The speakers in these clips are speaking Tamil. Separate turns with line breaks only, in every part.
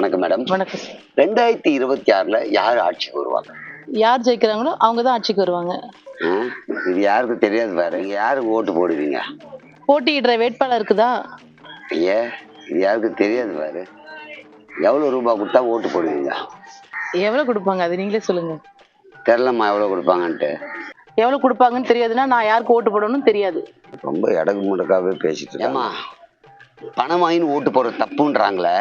வணக்கம் மேடம்
வணக்கம்.
ரெண்டாயிரத்தி இருபத்தி ஆறுல யார் ஆட்சிக்கு வருவாங்க?
யார் ஜெயிக்கிறாங்களோ அவங்க தான் ஆட்சிக்கு வருவாங்க?
இது யாருக்கும் தெரியாது பாரு யாருக்கு ஓட்டு போடுவீங்க?
போட்டியிடுற வேட்பாளருக்கு தான்
ஐயா இது யாருக்கும் தெரியாது பாரு எவ்வளவு ரூபாய் கொடுத்தா ஓட்டு போடுவீங்க?
எவ்வளவு கொடுப்பாங்க? அது நீங்களே சொல்லுங்க.
தெரிலம்மா எவ்வளவு கொடுப்பாங்கன்ட்டு.
எவ்வளவு கொடுப்பாங்கன்னு தெரியாதுன்னா நான் யாருக்கு ஓட்டு போடணும்னு தெரியாது.
ரொம்ப இடக்கு முடக்காவே பேசிட்டு ஏமா பணம் வாங்கின்னு ஓட்டு போடுற தப்புன்றாங்களே.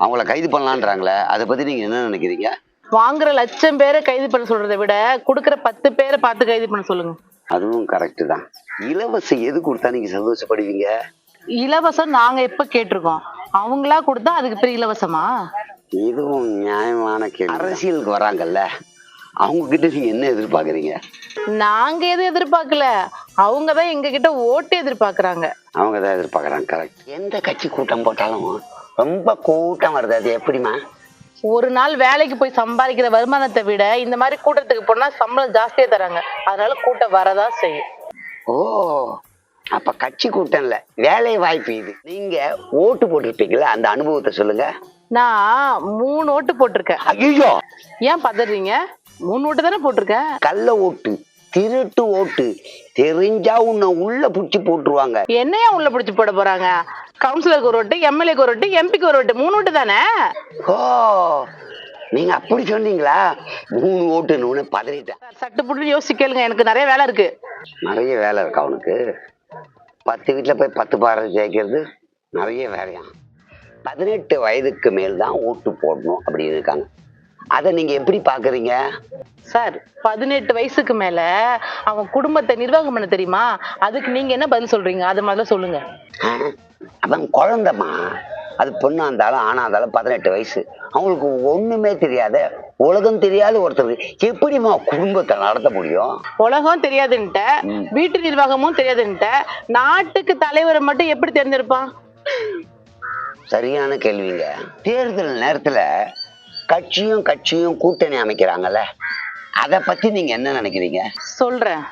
அவங்கள கைது பண்ணலான்றாங்களே அதை பத்தி நீங்க என்ன நினைக்கிறீங்க?
வாங்குற லட்சம் பேரை கைது பண்ண சொல்றதை விட கொடுக்குற பத்து பேரை பார்த்து கைது பண்ண சொல்லுங்க.
அதுவும் கரெக்டு தான். இலவசம் எது கொடுத்தா நீங்க சந்தோஷப்படுவீங்க?
இலவசம் நாங்க எப்ப கேட்டிருக்கோம்? அவங்களா கொடுத்தா அதுக்கு பெரிய இலவசமா?
இதுவும் நியாயமான கேள்வி அரசியலுக்கு வராங்கல்ல அவங்க கிட்ட நீங்க என்ன எதிர்பார்க்கறீங்க?
நாங்க எதுவும் எதிர்பார்க்கல. அவங்க தான் எங்க கிட்ட ஓட்டு எதிர்பார்க்கறாங்க.
அவங்க தான் எதிர்பார்க்கறாங்க கரெக்ட் எந்த கட்சி கூட்டம் போட்டாலும் ரொம்ப கூட்டம் வருது அது எப்படிமா
ஒரு நாள் வேலைக்கு போய் சம்பாதிக்கிற வருமானத்தை விட இந்த மாதிரி கூட்டத்துக்கு போனா சம்பளம் ஜாஸ்தியா தராங்க. அதனால கூட்டம் வரதான் செய்யும்.
ஓ அப்ப கட்சி கூட்டம் இல்ல. வேலை வாய்ப்பு இது. நீங்க ஓட்டு போட்டிருப்பீங்களா அந்த அனுபவத்தை சொல்லுங்க.
நான் மூணு ஓட்டு போட்டிருக்கேன்.
ஐயோ!
ஏன் பதறீங்க? மூணு ஓட்டு தானே போட்டிருக்கேன்.
கள்ள ஓட்டு. திருட்டு ஓட்டு. தெரிஞ்சா உன்னை உள்ள புடிச்சு போட்டுருவாங்க.
என்னையா உள்ள பிடிச்சி போட போறாங்க? கவுன்சிலருக்கு ஒரு ஓட்டு எம்எல்ஏக்கு ஒரு ஓட்டு எம்பிக்கு ஒரு ஓட்டு மூணு ஓட்டு தானே?
ஓ நீங்க அப்படி சொன்னீங்களா? மூணு ஓட்டுன்னு உடனே பதறிட்டேன்.
சட்டு புட்டு யோசிச்சு கேளுங்க எனக்கு நிறைய வேலை இருக்கு.
நிறைய வேலை இருக்கா அவனுக்கு பத்து வீட்டில் போய் பத்து பாறை ஜெயிக்கிறது நிறைய வேலையாம். பதினெட்டு வயதுக்கு மேல் தான் ஓட்டு போடணும் அப்படின்னு இருக்காங்க. அதை நீங்க எப்படி பாக்குறீங்க?
சார் பதினெட்டு வயசுக்கு மேல அவன் குடும்பத்தை நிர்வாகம் பண்ண தெரியுமா? அதுக்கு நீங்க என்ன பதில் சொல்றீங்க? அது முதல்ல சொல்லுங்க?
அவன் குழந்தைமா அது பொண்ணா இருந்தாலும் ஆணா இருந்தாலும் பதினெட்டு வயசு. அவங்களுக்கு ஒண்ணுமே தெரியாத. உலகம் தெரியாத ஒருத்தர் எப்படிம்மா குடும்பத்தை நடத்த முடியும்?
உலகம் தெரியாதுன்ட்ட. வீட்டு நிர்வாகமும் தெரியாதுன்ட்ட. நாட்டுக்கு தலைவரை மட்டும் எப்படி தேர்ந்தெடுப்பான்?
சரியான கேள்விங்க. தேர்தல் நேரத்துல கட்சியும் கட்சியும் கூட்டணி அமைக்கிறாங்கல்ல. அதை பத்தி நீங்க என்ன நினைக்கிறீங்க?
சொல்றேன்.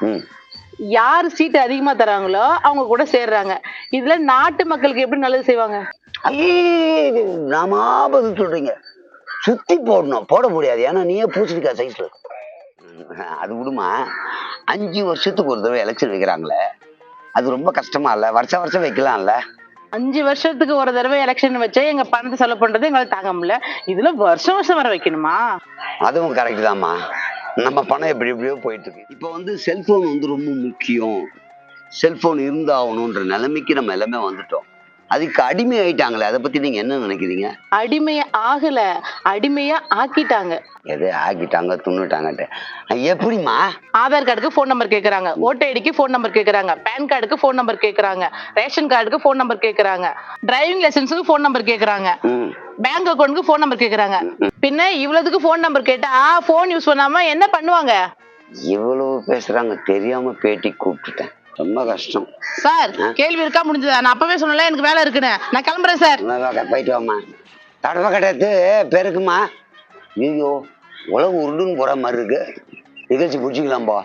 யார் சீட்டு அதிகமா தராங்களோ அவங்க கூட சேர்றாங்க. இதுல நாட்டு மக்களுக்கு எப்படி நல்லது செய்வாங்க?
ஐயே நாமா பதில் சொல்றீங்க. சுத்தி போடணும். போட முடியாது. ஏன்னா நீயே பூசணிக்காய் சைஸ்ல அது விடுமா? அஞ்சு வருஷத்துக்கு ஒரு தடவை எலெக்ஷன் வைக்கிறாங்களே. அது ரொம்ப கஷ்டமா இல்ல? வருஷம் வருஷம் வைக்கலாம்ல?
அஞ்சு வருஷத்துக்கு ஒரு தடவை எலெக்ஷன் வச்சா எங்க பணத்தை செலவு பண்றது எங்களால தாங்க முடியல. இதுல வருஷம் வருஷம் வர வைக்கணுமா?
அதுவும் கரெக்ட் தாம்மா. நம்ம பணம் எப்படி எப்படியோ போயிட்டு இருக்கு. இப்போ வந்து செல்போன் வந்து ரொம்ப முக்கியம். செல்போன் இருந்தாகணுன்ற நிலைமைக்கு நம்ம எல்லாமே வந்துட்டோம். அதுக்கு அடிமை ஆயிட்டாங்களே அதை பத்தி நீங்க என்ன நினைக்கிறீங்க?
அடிமையா ஆகல அடிமையா ஆக்கிட்டாங்க
எது ஆக்கிட்டாங்க துண்ணுட்டாங்கன்ட்டு எப்படிம்மா?
ஆதார் கார்டுக்கு ஃபோன் நம்பர் கேக்குறாங்க. ஓட்டர் ஐடிக்கு ஃபோன் நம்பர் கேக்குறாங்க. பேன் கார்டுக்கு ஃபோன் நம்பர் கேக்குறாங்க. ரேஷன் கார்டுக்கு ஃபோன் நம்பர் கேக்குறாங்க. டிரைவிங் லைசன்ஸுக்கு ஃபோன் நம்பர் கேக்குறாங்க.
ம்.
பேங்க் அக்கௌண்ட்க்கு ஃபோன் நம்பர் கேக்குறாங்க. பின்ன இவ்வளவுக்கு ஃபோன் நம்பர் கேட்டா ஃபோன் யூஸ் பண்ணாம என்ன பண்ணுவாங்க?
இவ்வளவு பேசுறாங்க தெரியாம பேட்டி கூப்பிட்டுட்டேன். ரொம்ப கஷ்டம்.
சார் கேள்வி இருக்கா? முடிஞ்சதா? நான் அப்பவே சொன்னல எனக்கு வேலை இருக்குன்னு. நான் கிளம்புறேன் சார்.
போயிட்டு வாம்மா. தடவை கிடையாது பெருக்குமா ஐயோ உலகம் உருண்டுன்னு போற மாதிரி இருக்கு. நிகழ்ச்சி பிடிச்சிக்கலாம்பா